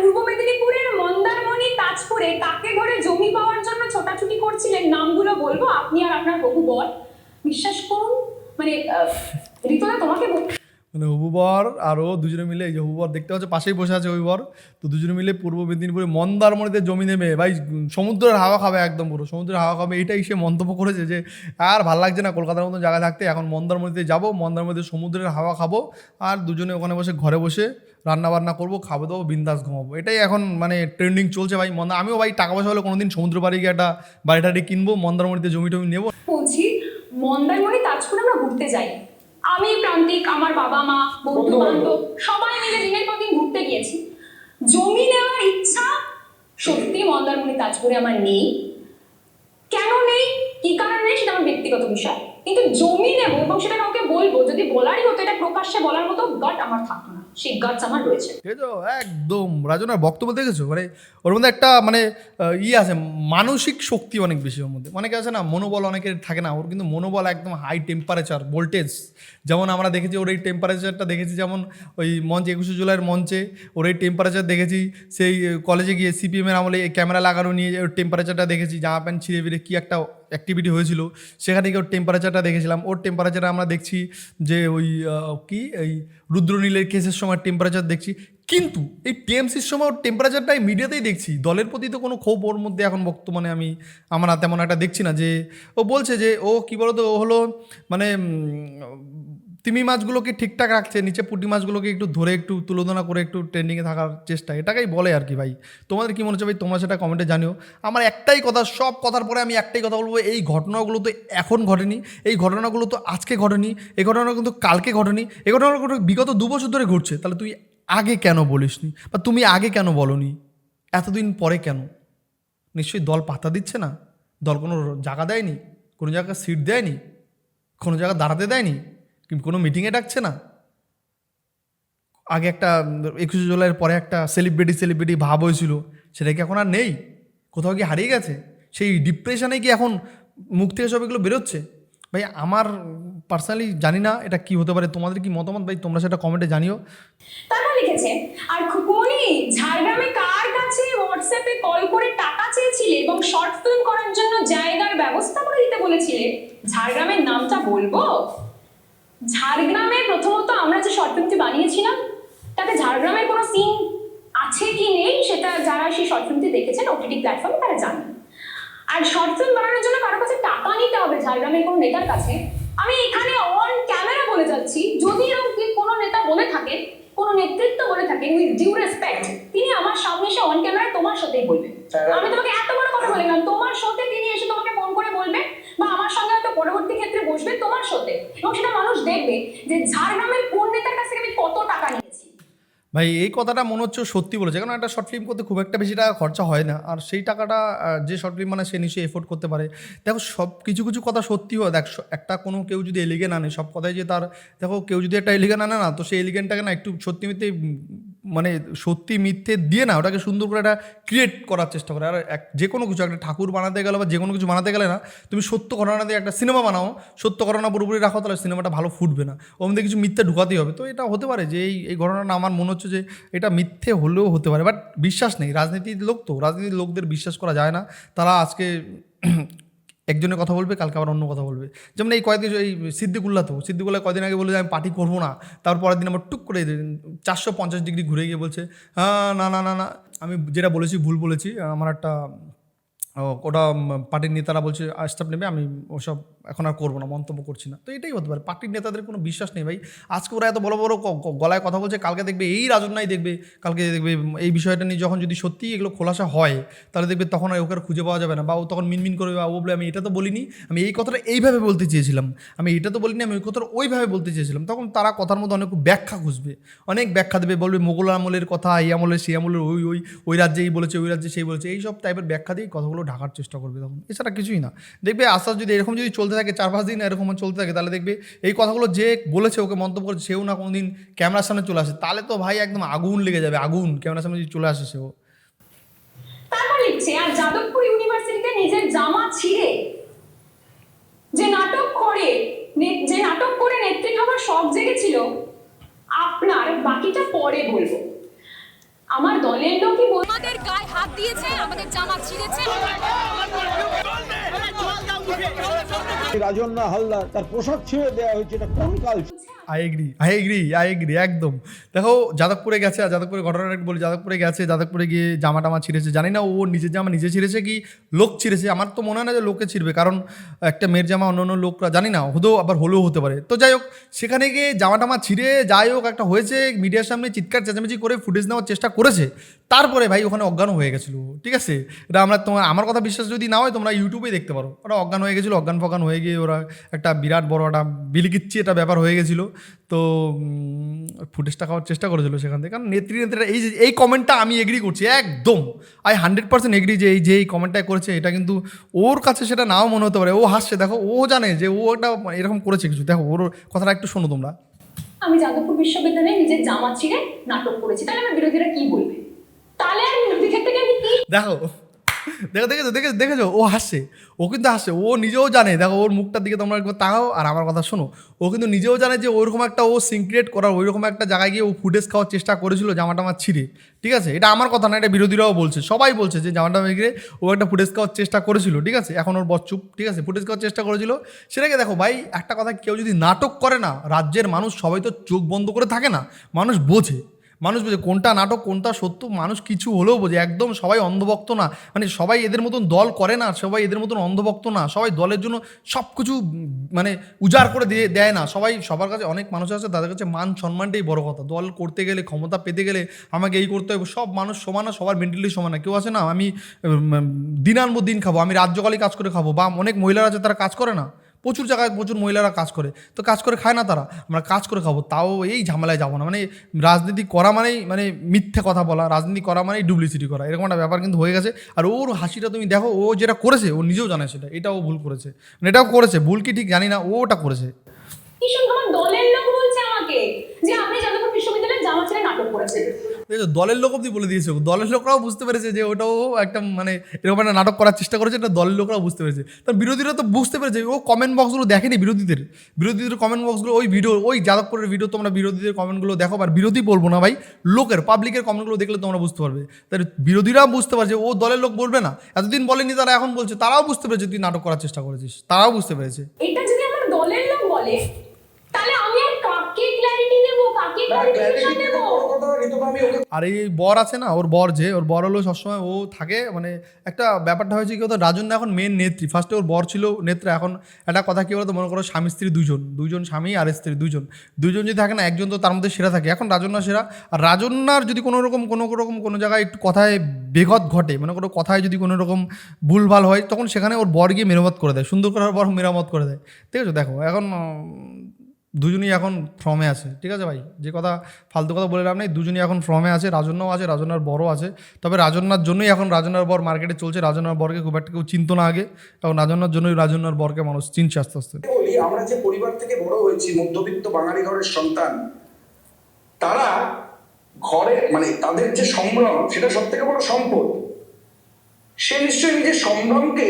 পূর্ব মেদিনীপুরের মন্দারমণি তাজপুরে তাকে ঘরে জমি পাওয়ার জন্য ছোটাছুটি করছিলেন? নামগুলো বলব। আপনি আর আপনার বহু বল বিশ্বাস করুন মানে ঋতুরা তোমাকে মানে হবু বর আর ও দুজনে মিলে এই যে হবু বর দেখতে পাচ্ছে, পাশেই বসে আছে ওই বর তো দুজনে মিলে পূর্ব মেদিনীপুরে মন্দারমণিতে জমি নেবে। ভাই, সমুদ্রের হাওয়া খাবে একদম পুরো, সমুদ্রের হাওয়া খাবে। এটাই সে মন্তব্য করেছে যে, আর ভালো লাগছে না কলকাতার মতো জায়গায় থাকতে। এখন মন্দারমণিতে যাব, মন্দারমণিতে সমুদ্রের হাওয়া খাব, আর দুজনে ওখানে বসে ঘরে বসে রান্না বান্না করব, খাব দাবো, বিন্দাস ঘুমাবো। এটাই এখন মানে ট্রেন্ডিং চলছে ভাই। মন্দা আমিও ভাই, টাকা পয়সা হলে কোনোদিন সমুদ্র পাড়ে গিয়ে একটা বাড়ি টাড়ি কিনবো, মন্দারমণিতে জমি টমি নেব। বলছি, মন্দারমণি তাজপুরে আমরা ঘুরতে যাই। আমি প্রান্তিক আমার বাবা মা বন্ধু বান্ধব সবাই মিলে দিনের পর দিন ঘুরতে গিয়েছি। জমি নেওয়ার ইচ্ছা সত্যি মন্দারমণি তাজপুরে আমার নেই। কেন নেই? কি কারণে নেই সেটা আমার ব্যক্তিগত বিষয়। কিন্তু জমি নেব এবং সেটা কাউকে বলব যদি বলারই হতো এটা প্রকাশ্যে বলার মতো গট আমার থাকতো না। সেই গাটস আমার রয়েছে একদম। রাজনার বক্তব্য দেখেছ? মানে ওর মধ্যে একটা মানে আহ, ই আছে মানসিক শক্তি অনেক বেশি ওর মধ্যে। অনেকে আছে না মনোবল অনেকের থাকে না ওর কিন্তু মনোবল একদম হাই টেম্পারেচার ভোল্টেজ যেমন আমরা দেখেছি ওর এই টেম্পারেচারটা দেখেছি যেমন ওই মঞ্চ একুশে জুলাইয়ের মঞ্চে ওর এই টেম্পারেচার দেখেছি সেই কলেজে গিয়ে সিপিএমের আমলে ক্যামেরা লাগানো নিয়ে ওর টেম্পারেচারটা দেখেছি জামা প্যান্ট ছিঁড়ে ফিরে কী একটা অ্যাক্টিভিটি হয়েছিল। সেখানে গিয়ে ওর টেম্পারেচারটা দেখেছিলাম। ওর টেম্পারেচারে আমরা দেখছি যে ওই কি? এই রুদ্রনীলের কেসের সময় টেম্পারেচার দেখছি। কিন্তু এই টিএমসির সময় ওর টেম্পারেচারটাই মিডিয়াতেই দেখছি। দলের প্রতি তো কোনো ক্ষোভ ওর মধ্যে এখন বর্তমানে আমি, আমার তেমন একটা দেখছি না যে, ও বলছে যে, ও কী বলতো, ও হলো মানে তিমি মাছগুলোকে ঠিকঠাক রাখছে, নিচে পুঁটি মাছগুলোকে একটু ধরে একটু তুলনা করে একটু ট্রেন্ডিংয়ে থাকার চেষ্টা। এটাকেই বলে আর কি ভাই। তোমাদের কী মনে হচ্ছে ভাই? তোমরা সেটা কমেন্টে জানিও। আমার একটাই কথা, সব কথার পরে আমি একটাই কথা বলব, এই ঘটনাগুলো তো এখন ঘটেনি। এই ঘটনাগুলো তো আজকে ঘটেনি। এই ঘটনা কিন্তু কালকে ঘটেনি। এই ঘটনাগুলো বিগত দু বছর ধরে ঘটছে। তাহলে তুই আগে কেন বলিসনি? বা তুমি আগে কেন বলনি? এতদিন পরে কেন? নিশ্চয়ই দল পাতা দিচ্ছে না? দল কোনো জায়গা দেয়নি? কোনো জায়গায় সিট দেয়নি? কোনো জায়গায় দাঁড়াতে দেয়নি? কোনো মিটিংয়ে ডাকছে না। আগে একটা একুশে জুলাইয়ের পরে একটা সেলিব্রিটি সেলিব্রিটি ভাব হয়েছিল, সেটা কি এখন আর নেই? কোথাও কি হারিয়ে গেছে? সেই ডিপ্রেশনে কি এখন মুখ থেকে সব এগুলো বেরোচ্ছে? ভাই, আমার পার্সোনালি জানি না এটা কি হতে পারে। তোমাদের কি মতামত? ভাই, তোমরা সেটা কমেন্টে জানিও। তারা লিখেছে, আর ঝাড়গ্রামে কার কাছে হোয়াটসঅ্যাপে কল করে টাকা চেয়েছিলে এবং শর্ট ফিল্ম করার জন্য জায়গার ব্যবস্থা করে দিতে বলেছিলে? ঝাড়গ্রামের নামটা বলব? ঝাড়গ্রামে প্রথমত আমরা যে শর্ট ফিল্মটি বানিয়েছিলাম, তাতে ঝাড়গ্রামের কোনো সিন আছে কি নেই সেটা যারা সেই শর্ট ফিল্মটি দেখেছেন ওটিটি প্ল্যাটফর্মে তারা জানেন। আর শর্ট ফিল্ম বানানোর জন্য কারও কাছে টাকা নিতে হবে ঝাড়গ্রামের কোনো নেতার কাছে, আমি এখানে অন ক্যামেরা বলে যাচ্ছি, যদি এরকম কোনো নেতা বলে থাকেন কোনো নেতৃত্ব বলে থাকে উইথ ডিউ রেসপেক্ট তিনি আমার সামনে এসে অন ক্যামেরায় তোমার সাথেই বলবেন। আমি তোমাকে এত বড় কথা বলে তোমার সাথে তিনি এসে তোমাকে ফোন করে বলবে বা আমার সঙ্গে হয়তো পরবর্তী ক্ষেত্রে বসবে তোমার সাথে, এবং সেটা দেখবে যে কোন নেতার কাছ থেকে আমি কত টাকা নিয়েছি। ভাই, এই কথাটা মনে হচ্ছে সত্যি বলেছে। কারণ একটা শর্ট ফিল্ম করতে খুব একটা বেশি টাকা খরচা হয় না। আর সেই টাকাটা যে শর্ট ফিল্ম মানে সে নিশ্চয়ই এফোর্ড করতে পারে। দেখো, সব কিছু কিছু কথা সত্যি হয়। দেখ একটা কোনো কেউ যদি এলিগেন আনে, সব কথাই যে তার দেখো, কেউ যদি একটা এলিগেন আনে না, তো সেই এলিগেনটাকে না একটু সত্যি মিথ্যে মানে সত্যি মিথ্যে দিয়ে না, ওটাকে সুন্দর করে একটা ক্রিয়েট করার চেষ্টা করে। আর এক, যে কোনো কিছু, একটা ঠাকুর বানাতে গেলে বা যে কোনো কিছু বানাতে গেলে না, তুমি সত্য ঘটনা দিয়ে একটা সিনেমা বানাও, সত্য ঘটনা পুরোপুরি রাখো, তাহলে সিনেমাটা ভালো ফুটবে না। ওর মধ্যে কিছু মিথ্যে ঢুকাতেই হবে। তো এটা হতে পারে যে, এই এই ঘটনাটা আমার মনে হচ্ছে যে, এটা মিথ্যে হলেও হতে পারে। বাট বিশ্বাস নেই, রাজনীতির লোক তো, রাজনীতির লোকদের বিশ্বাস করা যায় না। তারা আজকে একজনের কথা বলবে, কালকে আবার অন্য কথা বলবে। যেমন এই কয়েকদিন এই সিদ্দিকুল্লা তো, সিদ্দিকুল্লাহ কয়দিন আগে বলে যে, আমি পার্টি করব না। তারপর পরের দিন আমার টুক করে চারশো পঞ্চাশ ডিগ্রি ঘুরে গিয়ে বলছে হ্যাঁ না না না না। আমি যেটা বলেছি, ভুল বলেছি, আমার একটা ওটা পার্টির নেতারা বলছে স্টাফ নেবে, আমি ওসব এখন আর করব না, মন্তব্য করছি না। তো এটাই হতে পারে। পার্টির নেতাদের কোনো বিশ্বাস নেই ভাই। আজকে ওরা এত বড় বড় গলায় কথা বলছে, কালকে দেখবে এই রাজনাই দেখবে, কালকে দেখবে এই বিষয়টা নিয়ে যখন যদি সত্যি এগুলো খোলাসা হয়, তাহলে দেখবে তখন আর ওকে খুঁজে পাওয়া যাবে না। বা ও তখন মিনমিন করবে বা ও বলে আমি এটা তো বলিনি, আমি এই কথাটা এইভাবে বলতে চেয়েছিলাম, আমি এটা তো বলিনি, আমি ওই কথাটা ওইভাবে বলতে চেয়েছিলাম। তখন তারা কথার মধ্যে অনেক ব্যাখ্যা খুঁজবে, অনেক ব্যাখ্যা দেবে, বলবে, মোগল আমলের কথা, এই আমলের সেই আমলের ওই ওই ওই রাজ্যে এই বলেছে, ওই রাজ্যে সেই বলেছে। এইসব টাইপের ব্যাখ্যা দিয়ে কথাগুলো ঢাকার চেষ্টা করবে তখন। এছাড়া কিছুই না। দেখবে আস্তে যদি এরকম যদি চলতে থাকে, চার পাঁচ দিন এরকম চলতে থাকে, তাহলে দেখবে এই কথাগুলো যে বলেছে, ওকে মন্তব্য করে সেও না কোনো দিন ক্যামেরার সামনে চলে আসে। তাহলে তো ভাই একদম আগুন লেগে যাবে, আগুন। ক্যামেরার সামনে যদি চলে আসে সেও। তারপর আর যাদবপুর ইউনিভার্সিটিতে নিজের জামা ছিঁড়ে, যে নাটক করে যে নাটক করে নেত্রী হওয়ার শখ জেগেছিল আপনার বাকিটা পরে বলব। আমার দলের লোকই বল আমাদের গায়ে হাত দিয়েছে আমাদের জামা ছিঁড়েছে রাজন্না হালদার, তার পোশাক ছেড়ে দেওয়া হয়েছে, এটা কোন কাল? আই এগ্রি আই এগ্রি একদম। দেখো, যাদবপুরে গেছে, আর যাদবপুরে ঘটনাটা বলি, যাদবপুরে গেছে, যাদবপুরে গিয়ে জামা টামা ছিঁড়েছে। জানি না ও নিজের জামা নিজে ছিঁড়েছে কি লোক ছিঁড়েছে, আমার তো মনে হয় না যে লোকে ছিঁড়বে, কারণ একটা মেয়ের জামা অন্য অন্য লোকরা, জানি না হতেও আবার হলেও হতে পারে। তো যাই হোক, সেখানে গিয়ে জামা টামা ছিঁড়ে যাই হোক, একটা হয়েছে, মিডিয়ার সামনে চিৎকার, চেঁচামেচি করে ফুটেজ নেওয়ার চেষ্টা করেছে। তারপরে ভাই ওখানে অজ্ঞান হয়ে গেছিল, ঠিক আছে? এটা আমরা তোমার, আমার কথা বিশ্বাস যদি না হয়, তোমরা ইউটিউবেই দেখতে পারো। ওরা অজ্ঞান হয়ে গেছিল অজ্ঞান ফজ্ঞান হয়ে গিয়ে ওরা একটা বিরাট বড় একটা বিলিকিচ্ছি একটা ব্যাপার হয়ে গেছিল। তো ফুটেজটা খাওয়ার চেষ্টা করেছিল সেখান থেকে। কারণ নেত্রী নেত্রীরা এই এই কমেন্টটা আমি এগ্রি করছি একদম। আই হান্ড্রেড পার্সেন্ট এগ্রি যে এই যে এই কমেন্টটা করেছে এটা কিন্তু ওর কাছে সেটা নাও মনে হতে পারে। ও হাসছে দেখো ও জানে যে ও একটা এরকম করেছে কিছু। দেখো ওর কথাটা একটু শোনো তোমরা। আমি যাদবপুর বিশ্ববিদ্যালয়ে নিজের জামা ছিঁড়ে নাটক করেছি। তাহলে আমার বিরোধীরা কি বলবে? তাহলে আর বিরোধীদের থেকে আমি কি দেখো দেখো দেখেছ দেখেছ দেখেছ ও হাসছে। ও কিন্তু হাসছে, ও নিজেও জানে, দেখো, ওর মুখটার দিকে তোমরা একবার তাকাও আর আমার কথা শোনো। ও কিন্তু নিজেও জানে যে ওইরকম একটা ও সিনক্রিয়েট করার, ওইরকম একটা জায়গায় গিয়ে ও ফুটেজ খাওয়ার চেষ্টা করেছিল জামা টামা ছিঁড়ে। ঠিক আছে? এটা আমার কথা না, এটা বিরোধীরাও বলছে। সবাই বলছে যে জামা টামা গিয়ে ও একটা ফুটেজ খাওয়ার চেষ্টা করেছিল, ঠিক আছে? এখন ওর বর চুপ, ঠিক আছে? ফুটেজ খাওয়ার চেষ্টা করেছিল। সেটাকে দেখো ভাই, একটা কথা কেউ যদি নাটক করে না, রাজ্যের মানুষ সবাই তো চোখ বন্ধ করে থাকে না, মানুষ বোঝে। মানুষ বোঝে কোনটা নাটক, কোনটা সত্য, মানুষ কিছু হলেও বোঝে। একদম সবাই অন্ধভক্ত না। মানে সবাই এদের মতন দল করে না, সবাই এদের মতন অন্ধভক্ত না। সবাই দলের জন্য সব কিছু মানে উজাড় করে দিয়ে দেয় না। সবাই সবার কাছে অনেক মানুষ আছে, তাদের কাছে মান সম্মানটাই বড় কথা। দল করতে গেলে, ক্ষমতা পেতে গেলে আমাকে এই করতে হবে। সব মানুষ সমান না, সবার মেন্টালি সমান না। কেউ আছে না, আমি দিন দিন খাব, আমি রাজ্যকালে কাজ করে খাব, বা অনেক মহিলারা আছে তারা কাজ করে না। প্রচুর জায়গায় প্রচুর মহিলারা কাজ করে। তো কাজ করে খায় না তারা। আমরা কাজ করে খাব, তাও এই ঝামেলায় যাব না। মানে রাজনীতি করা মানেই মানে মিথ্যে কথা বলা, রাজনীতি করা মানেই ডুপ্লিসিটি করা। এরকম একটা ব্যাপার কিন্তু হয়ে গেছে। আর ওর হাসিটা তুমি দেখো, ও যেটা করেছে, ও নিজেও জানে সেটা। এটা ও ভুল করেছে। মানে এটাও করেছে, ভুল কি ঠিক জানি না, ও ওটা করেছে। দলের লোক বলছে আমাকে যে আপনি যাদবপুর বিশ্ববিদ্যালয়ে জামা ছিঁড়ে নাটক করেছেন। দেখো দলের লোক অব্দি বলে দিয়েছে। দলের লোকরাও বুঝতে পেরেছে যে ওটাও একটা মানে এরকম একটা নাটক করার চেষ্টা করেছে, এটা দলের লোকরাও বুঝতে পেরেছে। তার বিরোধীরা তো বুঝতে পেরেছে, ও কমেন্ট বক্সগুলো দেখেনি বিরোধীদের। বিরোধীদের কমেন্ট বক্সগুলো ওই ভিডিও ওই যাদবপুরের ভিডিও তোমরা বিরোধীদের কমেন্টগুলো দেখো, আর বিরোধী বলব না ভাই, লোকের পাবলিকের কমেন্টগুলো দেখলে তোমরা বুঝতে পারবে। তার বিরোধীরাও বুঝতে পারছে, ও দলের লোক বলবে না। এতদিন বলেনি তারা, এখন বলছে, তারাও বুঝতে পেরেছে তুই নাটক করার চেষ্টা করেছিস, তারাও বুঝতে পেরেছে। এটা যদি আমার দলের লোক বলে, তাহলে আমি আর কাকে আর এই বর আছে না ওর বর যে ওর বর হলো সবসময় ও থাকে মানে একটা ব্যাপারটা হয়েছে কি হতো রাজন্য এখন মেন নেত্রী। ফার্স্টে ওর বর ছিল নেত্রা এখন একটা কথা কি বলতো মনে করো স্বামী স্ত্রী দুজন দুজন স্বামী আর স্ত্রী দুজন। দুজন যদি থাকে না একজন তো তার মধ্যে সেরা থাকে। এখন রাজন্যা সেরা। আর রাজন্যার যদি কোনো রকম কোনো রকম কোনো জায়গায় একটু কথায় বেঘত ঘটে মনে করো কথায় যদি কোনো রকম ভুলভাল হয় তখন সেখানে ওর বর গিয়ে মেরামত করে দেয় সুন্দর করার বর মেরামত করে দেয়। ঠিক আছে দেখো এখন দুজনই এখন ফর্মে আছে, ঠিক আছে ভাই? যে কথা, ফালতু কথা বলে লাভ নেই, দুজনই এখন ফর্মে আছে, রাজন্যাও আছে রাজনার বড়ও আছে। তবে রাজন্যার জন্যই এখন রাজনার বর মার্কেটে চলছে রাজনার বরকে খুব একটা কেউ চিনতো না আগে এখন রাজন্যার জন্যই রাজন্যার বরকে মানুষ চিনছে আস্তে আস্তে। আমরা যে পরিবার থেকে বড় হয়েছি, মধ্যবিত্ত বাঙালি ঘরের সন্তান, তারা ঘরে মানে তাদের যে সম্ভ্রম, সেটা সব থেকে বড় সম্পদ। সে নিশ্চয়ই নিজের সম্ভ্রমকে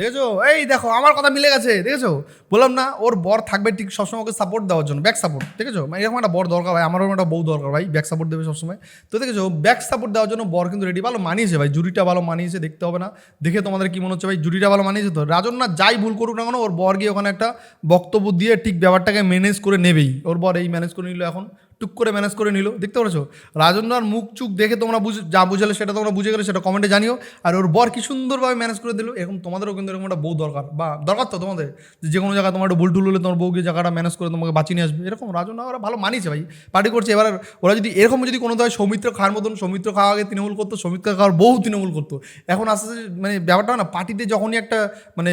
দেখেছ? এই দেখো, আমার কথা মিলে গেছে, দেখেছ? বললাম না, ওর বর থাকবে ঠিক সবসময় ওকে সাপোর্ট দেওয়ার জন্য ব্যাক সাপোর্ট দেখেছ? মানে এরকম একটা বর দরকার ভাই, আমারও একটা বউ দরকার ভাই ব্যাক সাপোর্ট দেবে সবসময়। তো দেখেছ ব্যাক সাপোর্ট দেওয়ার জন্য বর কিন্তু রেডি ভালো মানিয়েছে ভাই, জুরিটা ভালো মানিয়েছে, দেখতে হবে না। দেখে তোমাদের কি মনে হচ্ছে ভাই, জুরিটা ভালো মানিয়েছে তো? রাজন না যাই ভুল করুক না কেন, ওর বর গিয়ে ওখানে একটা বক্তব্য দিয়ে ঠিক ব্যাপারটাকে ম্যানেজ করে নেবেই। ওর বর এই ম্যানেজ করে নিল এখন। টুক করে ম্যানেজ করে নিল, দেখতে পাচ্ছ রাজন্যার মুখ চুক দেখে তোমরা বুঝে, যা বুঝালে সেটা তোমরা বুঝে গেলে সেটা কমেন্টে জানিও। আর ওর বর কি সুন্দরভাবে ম্যানেজ করে দিল, এরকম তোমাদেরও কিন্তু এরকম একটা বউ দরকার। বা দরকার তো তোমাদের, যে কোনো জায়গায় তোমার একটা ভুল টুল হলে তোমার বউ গিয়ে জায়গাটা ম্যানেজ করে তোমাকে বাঁচিয়ে নিয়ে আসবে। এরকম রাজন্যা ওরা ভালো মানিয়েছে ভাই পার্টি করছে। এবার ওরা যদি এরকম যদি কোনো হয় সৌমিত্র খাওয়ার মতন, সৌমিত্র খাওয়া আগে তৃণমূল করতো, সৌমিত্র খাওয়ার বউ তৃণমূল করতো। এখন আস্তে আস্তে মানে ব্যাপারটা না পার্টিতে যখনই একটা মানে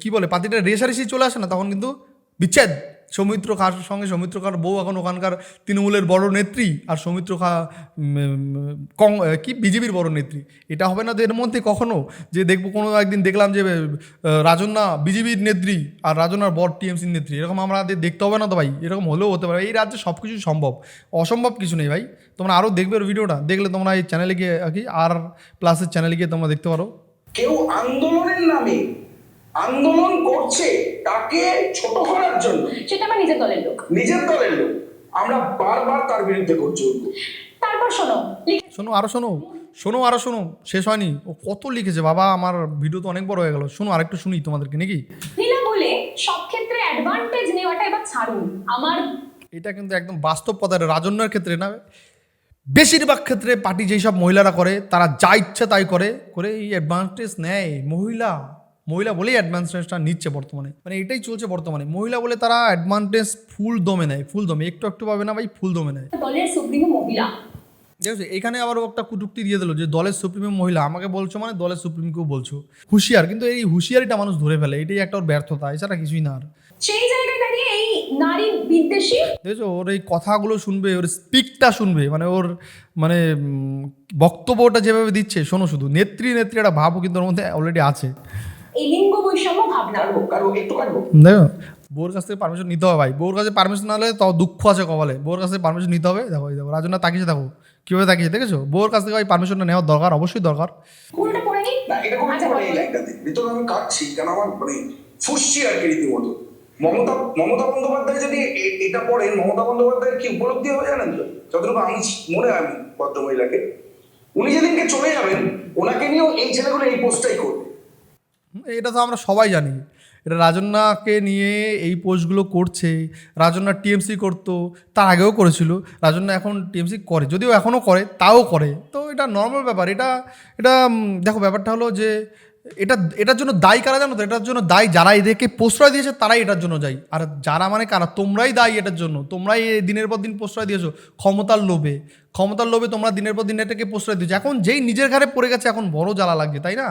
কি বলে পার্টিটা রেসারেসি চলে আসে না, তখন কিন্তু বিচ্ছেদ। সৌমিত্র খাঁর সঙ্গে সৌমিত্র খার বউ এখন ওখানকার তৃণমূলের বড় নেত্রী আর সৌমিত্র খা কং কি বিজেপির বড় নেত্রী। এটা হবে না তো এর মধ্যে কখনো যে দেখব কোনো একদিন দেখলাম যে আহ, রাজন্যা বিজেপির নেত্রী আর রাজন্যার বড় টিএমসির নেত্রী। এরকম আমাদের দেখতে হবে না তো ভাই এরকম হলেও হতে পারে। এই রাজ্যে সব কিছু সম্ভব। অসম্ভব কিছু নেই ভাই। তোমরা আরও দেখবে ভিডিওটা। দেখলে তোমরা এই চ্যানেলে গিয়ে আর কি আর প্লাসের চ্যানেলে গিয়ে তোমরা দেখতে পারো। কেউ আন্দোলনের নামে আন্দোলন করছে তাকে ছোট করার জন্য। সেটা আমার নিজের দলের লোক। নিজের দলের লোক। আমরা বারবার তার বিরুদ্ধে করছি তারপর শোনো শোনো আরও শোনো শোনো আরও শোনো শেষ হয়নি। ও কত লিখেছে বাবা আমার ভিডিও তো অনেক বড় হয়ে গেল। শোনো আরেকটু শুনি তোমাদেরকে নাকি? নীলা বলে সব ক্ষেত্রে অ্যাডভান্টেজ নেওয়াটা এবার ছাড়ুন। আমার এটা কিন্তু একদম বাস্তব কথা এটা রাজন্যের ক্ষেত্রে না। বেশিরভাগ ক্ষেত্রে পার্টি যেই সব মহিলারা করে তারা যা ইচ্ছে তাই করে করে এই অ্যাডভান্টেজ নেয়। মহিলা মহিলা বলেই অ্যাডভান্টেজটা নিচ্ছে বর্তমানে। মানে এটাই চলছে বর্তমানে। মহিলা বলে তারা অ্যাডভান্টেজ ফুল দমে নেয় ফুল দমে। একটু একটু পাবে না ভাই ফুল দমে নেয়। দলের সুপ্রিমো মহিলা। দেখছ এখানে আবার একটা কুটুক্তি দিয়ে দিল যে দলের সুপ্রিমো মহিলা আমাকে বলছো মানে দলের সুপ্রিমকেও বলছো। হুঁশিয়ার কিন্তু এই হুঁশিয়ারিটা মানুষ ধরে ফেলে এটাই একটা ওর ব্যর্থতা এছাড়া কিছুই না আর। সেই জায়গায় দাঁড়িয়ে এই নারী বিদ্বেষী? দেখছ ওর এই কথাগুলো শুনবে ওর স্পিকটা শুনবে মানে ওর মানে বক্তব্যটা যেভাবে দিচ্ছে শোনো শুধু নেত্রী নেত্রী একটা ভাবও কিন্তু ওর মধ্যে অলরেডি আছে। এই লিঙ্গ বৈষম্য ভাবনা। দেখো বউর কাছ থেকে পারমিশন নিতে হবে ভাই। বউর কাছে পারমিশন না হলে তাও দুঃখ আছে কপালে। বউর কাছ থেকে পারমিশন নিতে হবে। দেখো এই দেখো রাজনা তাকিয়েছে দেখো কীভাবে তাকিয়েছে দেখেছ? বউর কাছ থেকে ভাই পারমিশনটা নেওয়ার দরকার অবশ্যই দরকার। কোনটা পড়ে নি? না এটা খুব আচ্ছা, এই ভিতরে আমি কাটছি আমার মানে ফুসছি আর কি রীতিমতো। মমতা মমতা বন্দ্যোপাধ্যায় যদি এটা পড়েন মমতা বন্দ্যোপাধ্যায়ের কি উপলব্ধি হবে জানেন তো? যতটুকু আমি মনে হয় ভদ্রমহিলাকে। উনি যেদিনকে চলে যাবেন ওনাকে নিয়েও এই ছেলেগুলো এই পোস্টটাই করবে। এটা তো আমরা সবাই জানি। এটা রাজন্যাকে নিয়ে এই পোস্টগুলো করছে রাজন্যা টিএমসি করতো, তার আগেও করেছিল রাজন্যা এখন টিএমসি করে, যদিও এখনও করে, তাও করে। তো এটা নর্মাল ব্যাপার, এটা এটা দেখো ব্যাপারটা হলো যে এটা, এটার জন্য দায়ী কারা জানো তো? এটার জন্য দায়ী যারা এদেরকে প্রশ্রয় দিয়েছে, তারাই এটার জন্য দায়ী। আর যারা মানে কারা? তোমরাই দায়ী এটার জন্য। তোমরাই দিনের পর দিন প্রশ্রয় দিয়েছ, ক্ষমতার লোভে। ক্ষমতার লোভে তোমরা দিনের পর দিন এটাকে প্রশ্রয় দিয়েছ। এখন যেই নিজের ঘরে পড়ে গেছে, এখন বড় জ্বালা লাগছে, তাই না?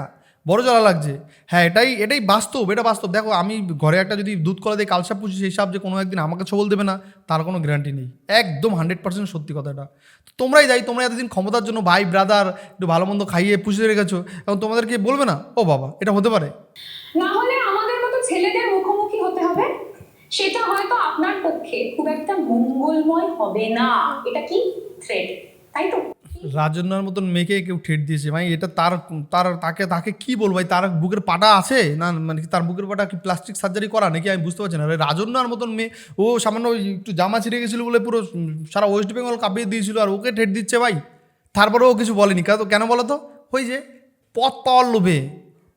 বড় জ্বালা লাগছে। হ্যাঁ এটাই এটাই বাস্তব, এটা বাস্তব। দেখো, আমি ঘরে একটা যদি দুধ কলা দিয়ে কালসাপ পুষি, সেই সাপ যে কোনো একদিন আমাকে ছবল দেবে না, তার কোনো গ্যারান্টি নেই। একদম হান্ড্রেড পার্সেন্ট সত্যি কথা এটা তো তোমরাই যাই তোমরা এতদিন ক্ষমতার জন্য ভাই ব্রাদার একটু ভালো মন্দ খাইয়ে পুষে রেখেছো, এখন তোমাদেরকে বলবে না? ও বাবা, এটা হতে পারে। না হলে আমাদের মতো ছেলেদের মুখোমুখি হতে হবে? সেটা হয়তো আপনার পক্ষে খুব একটা মঙ্গলময় হবে না। এটা কি থ্রেড তাই তো? রাজন্যার মতন মেয়েকে কেউ ঠেট দিয়েছে? ভাই, এটা তার তার, তাকে তাকে কি বলব? ভাই, তার বুকের পাটা আছে? না মানে তার বুকের পাটা কি প্লাস্টিক সার্জারি করা? নাকি আমি বুঝতে পারছি না। রাজন্যার মতন মেয়ে, ও সামান্য একটু জামা ছিঁড়ে গেছিল বলে পুরো সারা ওয়েস্ট বেঙ্গল কাঁপিয়ে দিয়েছিল আর ওকে ঠেট দিচ্ছে ভাই। তারপরেও ও কিছু বলেনি। কেন বলো তো? ওই যে পথ পাওয়ার লোভে।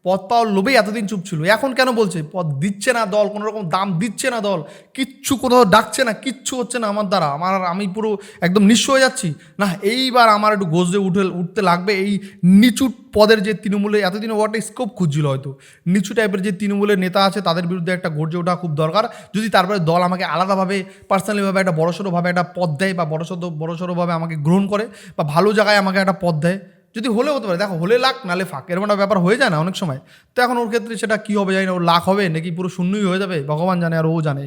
পদ পাওয়ার লোভেই এতদিন চুপ ছিল। এখন কেন বলছে? পদ দিচ্ছে না দল কোনো রকম দাম দিচ্ছে না দল। কিচ্ছু কোথাও ডাকছে না, কিচ্ছু হচ্ছে না আমার দ্বারা। আমার আমি পুরো একদম নিঃস্ব হয়ে যাচ্ছি। না, এইবার আমার একটু গজে উঠে, উঠতে লাগবে। এই নিচু পদের যে তৃণমূলে এতদিন ও একটা স্কোপ খুঁজছিল হয়তো। নিচু টাইপের যে তৃণমূলের নেতা আছে, তাদের বিরুদ্ধে একটা গর্জে ওঠা খুব দরকার। যদি তারপরে দল আমাকে আলাদাভাবে পার্সোনালিভাবে একটা বড়সড়ভাবে একটা পদ দেয় বা বড়সড়, বড়সড়ভাবে আমাকে গ্রহণ করে বা ভালো জায়গায় আমাকে একটা পদ দেয় যদি হলে হতে পারে দেখো হলে লাখ নালে ফাঁক এরকম একটা ব্যাপার হয়ে যায় না অনেক সময়। তো এখন ওর ক্ষেত্রে সেটা কী হবে জানি না ওর লাখ হবে নাকি পুরো শূন্যই হয়ে যাবে ভগবান জানে আর ও জানে।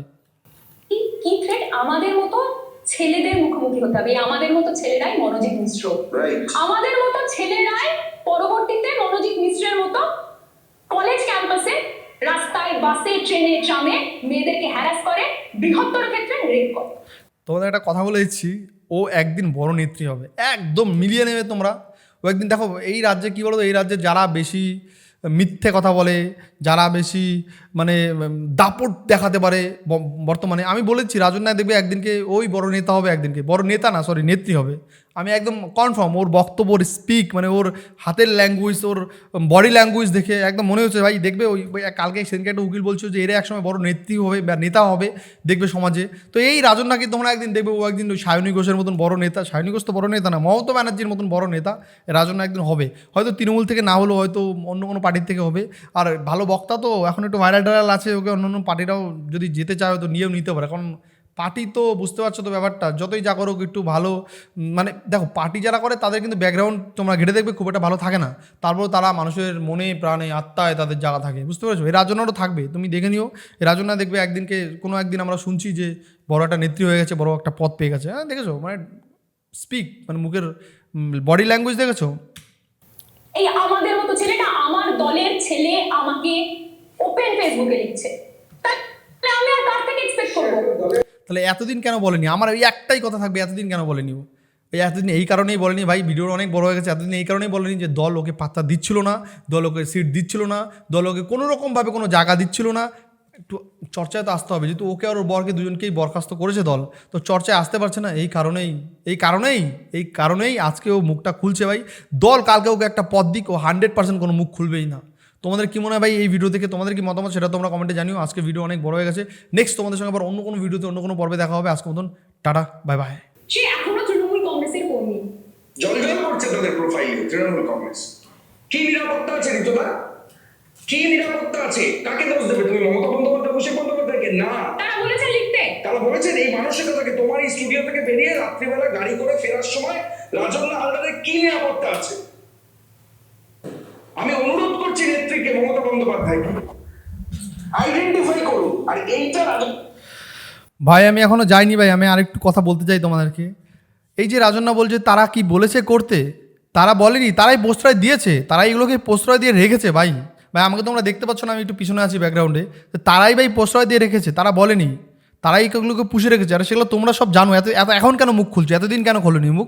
কি কি থ্রেড আমাদের মতো ছেলেদের মুখোমুখি হতে হবে। আমাদের মতো ছেলেরাই মনোজিৎ মিশ্র। আমাদের মতো ছেলেরাই পরবর্তীতে মনোজিৎ মিশ্রের মতো কলেজ ক্যাম্পাসে রাস্তায় বাসে ট্রেনে ট্রামে মেয়েদেরকে হ্যারাস করে বৃহত্তর ক্ষেত্রে রেপ করে। তোমাদের একটা কথা বলে দিচ্ছি ও একদিন বড় নেত্রী হবে। একদম মিলিয়ে নেবে তোমরা। একদিন দেখো, এই রাজ্যে কী বলো এই রাজ্যে যারা বেশি মিথ্যে কথা বলে, যারা বেশি মানে দাপট দেখাতে পারে বর্তমানে, আমি বলেছি রাজন্যায় দেখবে একদিনকে, ওই বড় নেতা হবে একদিনকে, বড় নেতা না সরি নেত্রী হবে। আমি একদম কনফার্ম ওর বক্তব্য, ওর স্পিক মানে ওর হাতের ল্যাঙ্গুয়েজ ওর বডি ল্যাঙ্গুয়েজ দেখে একদম মনে হচ্ছে, ভাই, দেখবে ওই কালকে সেদিনকে একটা উকিল বলছিল যে, এরা একসময় বড় নেত্রী হবে বা নেতা হবে, দেখবে সমাজে। তো এই রাজন্যাকে তোমরা একদিন দেখবে, ও একদিন ওই সায়নী ঘোষের মতন বড় নেতা সায়নী ঘোষ তো বড় নেতা না, মমতা ব্যানার্জির মতন বড় নেতা, রাজন্যা একদিন হবে। হয়তো তৃণমূল থেকে না হলেও হয়তো অন্য কোনো পার্টির থেকে হবে। আর ভালো বক্তা তো, এখন একটু ভাইরাল টাইরাল আছে, ওকে অন্য অন্য পার্টিরাও যদি যেতে চায়, হয়তো নিয়েও নিতে পারে। কারণ পার্টি তো বুঝতে পারছ তো ব্যাপারটা। যতই যা করুক একটু ভালো মানে দেখো পার্টি যারা করে তাদের কিন্তু ব্যাকগ্রাউন্ড তোমরা ঘেটে দেখবে খুব একটা ভালো থাকে না। তারপর তারা মানুষের মনে, প্রাণে, আত্মায় তাদের জায়গা থাকে, বুঝতে পেরেছ? এই রাজনারও থাকবে, তুমি দেখে নিও। এই রাজনা দেখবে একদিনকে কোনো একদিন আমরা শুনছি যে বড় একটা নেত্রী হয়ে গেছে, বড় একটা পদ পেয়ে গেছে। হ্যাঁ দেখেছ? মানে স্পিক মানে মুখের বডি ল্যাঙ্গুয়েজ দেখেছ? এই আমাদের মতো ছেলেটা আমার দলের ছেলে আমাকে ওপেন ফেসবুকে লিখছে। তাহলে আমি আর কার থেকে এক্সপেক্ট করব? তাহলে এতদিন কেন বলেনি? আমার ওই একটাই কথা থাকবে, এতদিন কেন বলেনি ও? এই এতদিন এই কারণেই বলেনি, ভাই ভিডিও অনেক বড় হয়ে গেছে, এতদিন এই কারণেই বলেনি যে দল ওকে পাত্তা দিচ্ছিল না, দল ওকে সিট দিচ্ছিল না, দল ওকে কোনো রকমভাবে কোনো জায়গা দিচ্ছিল না। একটু চর্চায় তো আসতে হবে, যেহেতু ওকে আর ওর বরকে দুজনকেই বরখাস্ত করেছে দল, তো চর্চায় আসতে পারছে না, এই কারণেই এই কারণেই এই কারণেই আজকে ও মুখটা খুলছে ভাই। দল কালকে ওকে একটা পদ দিক, ও হান্ড্রেড পার্সেন্ট কোনো মুখ খুলবেই না। তোমাদের কি মনে হয় ভাই এই ভিডিও থেকে তোমাদের কি মতামত? সেটা তোমরা কমেন্টে জানিও। আজকে ভিডিও অনেক বড় হয়ে গেছে। নেক্সট তোমাদের সঙ্গে আবার অন্য কোনো ভিডিওতে অন্য কোনো পর্বে দেখা হবে। আজকে মতন টাটা বাই বাই সে এখনও তৃণমূল কংগ্রেসের কর্মী। জলজল করছে তাদের প্রোফাইলে তৃণমূল কংগ্রেস। কি নিরাপত্তা আছে ঋতুদা? কি নিরাপত্তা আছে? কাকে দোষ দেবে? তুমি মমতা বন্দ্যোপাধ্যায় অভিষেক বন্দ্যোপাধ্যায়কে? না। তারা বলেছেন লিখতে। তারা বলেছেন এই মানসিকতাকে তোমার এই স্টুডিও থেকে বেরিয়ে রাত্রিবেলা গাড়ি করে ফেরার সময় রাজন্য হালদারের কি নিরাপত্তা আছে আমি অনুরোধ করছি নেত্রীকে ভাই, আমি এখনও যাইনি ভাই, আমি আরেকটু কথা বলতে চাই তোমাদেরকে। এই যে রাজন্না বলছে তারা কি বলেছে করতে, তারা বলেনি, তারাই প্রশ্রয় দিয়েছে, তারাই এগুলোকে প্রশ্রয় দিয়ে রেখেছে ভাই। ভাই, আমাকে তোমরা দেখতে পাচ্ছ না, আমি একটু পিছনে আছি ব্যাকগ্রাউন্ডে তারাই ভাই প্রশ্রয় দিয়ে রেখেছে, তারা বলেনি। তারাই এগুলোকে পুষে রেখেছে, আর সেগুলো তোমরা সব জানো, এত এত এখন কেন মুখ খুলছো? এতদিন কেন খোলোনি মুখ?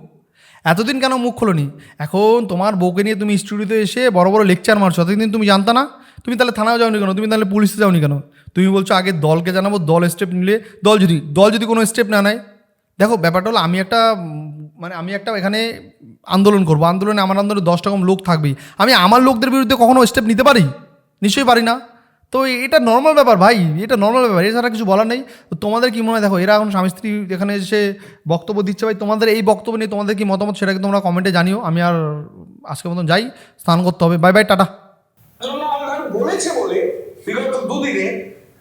এতদিন কেন মুখ খোলোনি? এখন তোমার বউকে নিয়ে তুমি স্টুডিওতে এসে বড় বড় লেকচার মারছো, এতদিন তুমি জানতা না? তুমি তাহলে থানাও যাওনি কেন? তুমি তাহলে পুলিশে যাওনি কেন? তুমি বলছো আগে দলকে জানাব, দল স্টেপ নিলে, দল যদি দল যদি কোনো স্টেপ না নেয়। দেখো, ব্যাপারটা হলো আমি একটা মানে আমি একটা এখানে আন্দোলন করব। আন্দোলনে আমার আন্দোলনে দশ রকম লোক থাকবেই। আমি আমার লোকদের বিরুদ্ধে কখনো স্টেপ নিতে পারি? নিশ্চয়ই পারি না। তো এটা নর্মাল ব্যাপার ভাই, এটা নর্মাল ব্যাপার। এছাড়া কিছু বলার নেই। তোমাদের কি মনে হয়? দেখো, এরা এখন স্বামী স্ত্রী এখানে এসে বক্তব্য দিচ্ছে। ভাই, তোমাদের এই বক্তব্য নিয়ে তোমাদের কি মতামত? সেটাকে তোমরা কমেন্টে জানিও। আমি আর আজকের মতন যাই। স্নান করতে হবে। বাই বাই টাটা। বলেছে বলে বিগত দুদিনে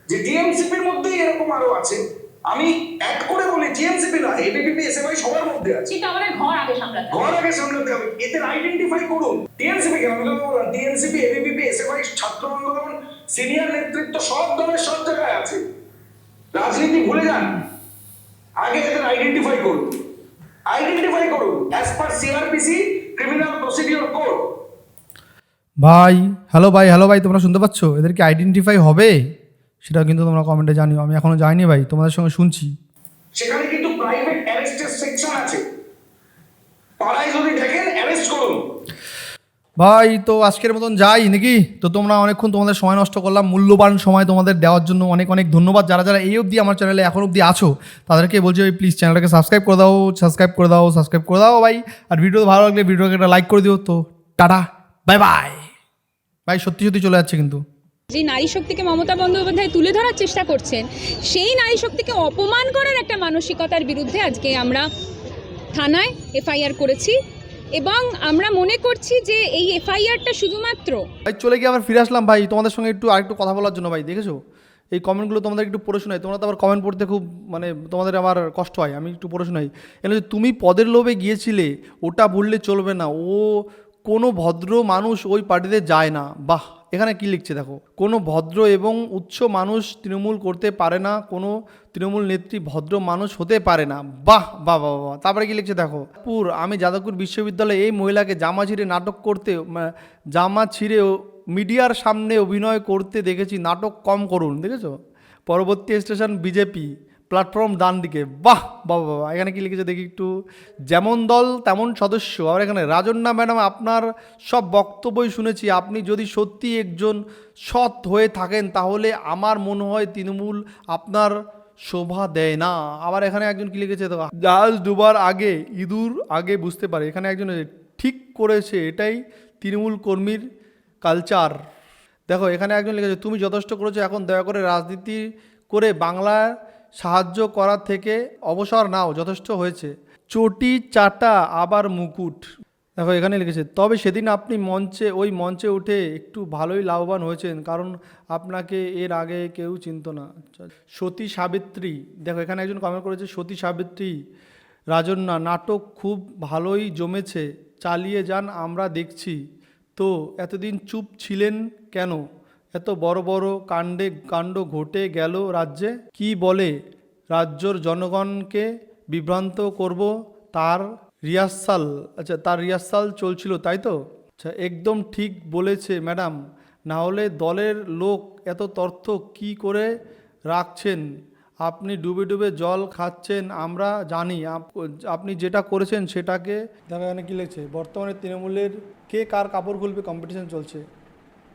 যে টিএমসিপির মধ্যেই এরকম আরও আছে। আমি এক করে বলি টিএমসিপি না এবিপিপি এসএফআই সবার মধ্যে আছে। কিন্তু আমাদের ঘর আগে সামলাতে। ঘর আগে সামলাতে হবে। এদের আইডেন্টিফাই করুন। টিএমসিপি কেন বললাম? টিএমসিপি এবিপিপি এসএফআই ছাত্র আন্দোলন সিনিয়র নেতৃত্ব সব দলের সব জায়গায় আছে। রাজনীতি ভুলে যান। আগে এদের আইডেন্টিফাই করুন। আইডেন্টিফাই করুন। As per CrPC criminal procedure code ভাই হ্যালো ভাই হ্যালো ভাই তোমরা শুনতে পাচ্ছ? এদেরকে আইডেন্টিফাই হবে? সেটাও কিন্তু তোমরা কমেন্টে জানিও। আমি এখনও যাইনি ভাই তোমাদের সঙ্গে শুনছি। সেখানে কিন্তু প্রাইভেট অ্যারেস্টের সেকশন আছে। পাড়ায় যদি দেখেন অ্যারেস্ট করুন। ভাই তো আজকের মতন যাই নাকি? তো তোমরা অনেকক্ষণ তোমাদের সময় নষ্ট করলাম মূল্যবান সময় তোমাদের দেওয়ার জন্য অনেক অনেক ধন্যবাদ। যারা যারা এই অবধি আমার চ্যানেলে এখন অবধি আছো তাদেরকে বলছি ভাই প্লিজ চ্যানেলটাকে সাবস্ক্রাইব করে দাও সাবস্ক্রাইব করে দাও সাবস্ক্রাইব করে দাও ভাই। আর ভিডিও ভালো লাগলে ভিডিওকে একটা লাইক করে দিও। তো টাটা বাই বাই ভাই সত্যি সত্যি চলে যাচ্ছে কিন্তু। যে নারী শক্তিকে মমতা বন্দ্যোপাধ্যায় তুলে ধরার চেষ্টা করছেন, সেই নারী শক্তিকে অপমান করার একটা মানসিকতার বিরুদ্ধে আজকে আমরা থানায় এফআইআর করেছি এবং আমরা মনে করছি যে এই এফআইআরটা শুধুমাত্র ভাই, চলে গিয়ে আবার ফিরে আসলাম। ভাই, তোমাদের সঙ্গে একটু আরেকটু কথা বলার জন্য, ভাই, দেখেছ? এই কমেন্টগুলো তোমাদের একটু পড়ে শোনাই। তোমরা তো আবার কমেন্ট পড়তে খুব মানে তোমাদের আমার কষ্ট হয়, আমি একটু পড়ে শোনাই। যে, তুমি পদের লোভে গিয়েছিলে, ওটা বললে চলবে না। ও কোনো ভদ্র মানুষ ওই পার্টিতে যায় না। বাহ! এখানে কি লিখছে দেখো, কোনো ভদ্র এবং উচ্চ মানুষ তৃণমূল করতে পারে না, কোনো তৃণমূল নেত্রী ভদ্র মানুষ হতে পারে না। বাহ বাহ বাহ বাহ। তারপরে কি লিখছে দেখো, পুর, আমি যাদবপুর বিশ্ববিদ্যালয়ে এই মহিলাকে জামা ছিঁড়ে নাটক করতে জামা ছিঁড়ে মিডিয়ার সামনে অভিনয় করতে দেখেছি, নাটক কম করুন, দেখেছ? পরবর্তী স্টেশন বিজেপি। প্ল্যাটফর্ম ডান দিকে। বাহ বাহ বাবা এখানে কি লিখেছে? দেখি একটু। যেমন দল, তেমন সদস্য। আর এখানে রাজন্না ম্যাডাম, আপনার সব বক্তব্যই শুনেছি। আপনি যদি সত্যি একজন সৎ হয়ে থাকেন, তাহলে আমার মনে হয় তৃণমূল আপনার শোভা দেয় না। আবার এখানে একজন কি লিখেছে? দেখো জাহাজ ডুবার আগে, ইঁদুর আগে বুঝতে পারে। এখানে একজন ঠিক করেছে, এটাই তৃণমূল কর্মীর কালচার দেখো, এখানে একজন লিখেছে, তুমি যথেষ্ট করেছ, এখন দয়া করে রাজনীতি করে বাংলার সাহায্য করার থেকে অবসর নাও, যথেষ্ট হয়েছে। চটি, চাটা, আবার মুকুট। দেখো, এখানে লিখেছে, তবে সেদিন আপনি মঞ্চে, ওই মঞ্চে উঠে একটু ভালোই লাভবান হয়েছেন, কারণ আপনাকে এর আগে কেউ চিনতো না। সতী সাবিত্রী, দেখো, এখানে একজন কমেন্ট করেছে, সতী সাবিত্রী, রাজন্যা, নাটক খুব ভালোই জমেছে, চালিয়ে যান, আমরা দেখছি। তো, এতদিন চুপ ছিলেন কেন? এত বড় বড় কাণ্ডে, কাণ্ড ঘটে গেল রাজ্যে? কি বলে রাজ্যর জনগণকে বিভ্রান্ত করব তার রিহার্সাল? আচ্ছা তার রিহার্সাল চলছিল, তাই তো? আচ্ছা একদম ঠিক বলেছে ম্যাডাম। না হলে দলের লোক এত তথ্য কি করে রাখছেন? আপনি ডুবে ডুবে জল খাচ্ছেন, আমরা জানি। আপ- আপনি যেটা করেছেন সেটাকে দেখা এখানে কি বর্তমানে তৃণমূলের কে কার কাপড় খুলবে কম্পিটিশন চলছে।